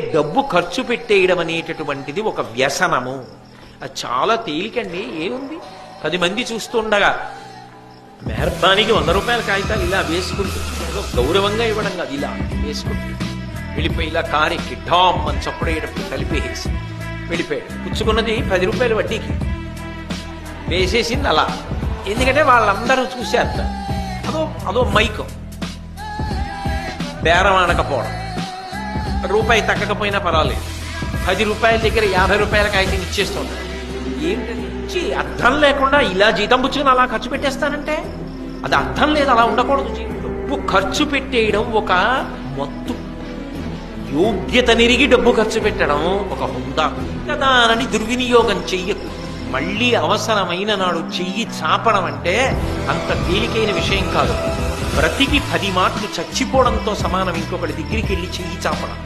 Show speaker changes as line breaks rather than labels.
డబ్బు ఖర్చు పెట్టేయడం అనేటటువంటిది ఒక వ్యసనము. అది చాలా తేలికండి. ఏముంది? పది మంది చూస్తుండగా మెహర్బానికి వంద రూపాయల కాగితాలు ఇలా వేసుకుంటూ గౌరవంగా ఇవ్వడం కాదు ఇలా వేసుకుంటూ వెళ్ళిపోయి ఇలా కారెక్కి డామ్ అని చప్పుడేటప్పుడు కలిపేసి వెళ్ళిపోయాడు. పుచ్చుకున్నది పది రూపాయల వడ్డీకి. వేసేసింది అలా. ఎందుకంటే వాళ్ళందరూ చూసేస్తారు అదో అదో మైకం. బేరం ఆడకపోవడం రూపాయి తగ్గకపోయినా పర్వాలేదు. పది రూపాయల దగ్గర యాభై రూపాయల కాగితం ఇచ్చేస్తుంటాడు ఏంటది? అర్థం లేకుండా ఇలా జీతం పుచ్చుకుని అలా ఖర్చు పెట్టేస్తానంటే? అది అర్థం లేదు అలా ఉండకూడదు జీవితం. డబ్బు ఖర్చు పెట్టేయడం ఒక మొత్తు. యోగ్యత నిరిగి డబ్బు ఖర్చు పెట్టడం ఒక హుందా. దానని దుర్వినియోగం చెయ్యకు. మళ్ళీ అవసరమైన నాడు చెయ్యి చాపడం అంటే అంత తేలికైన విషయం కాదు. బ్రతికి పది మార్కులు చచ్చిపోవడంతో సమానం ఇంకొకటి దగ్గరికి వెళ్ళి చెయ్యి చాపడం.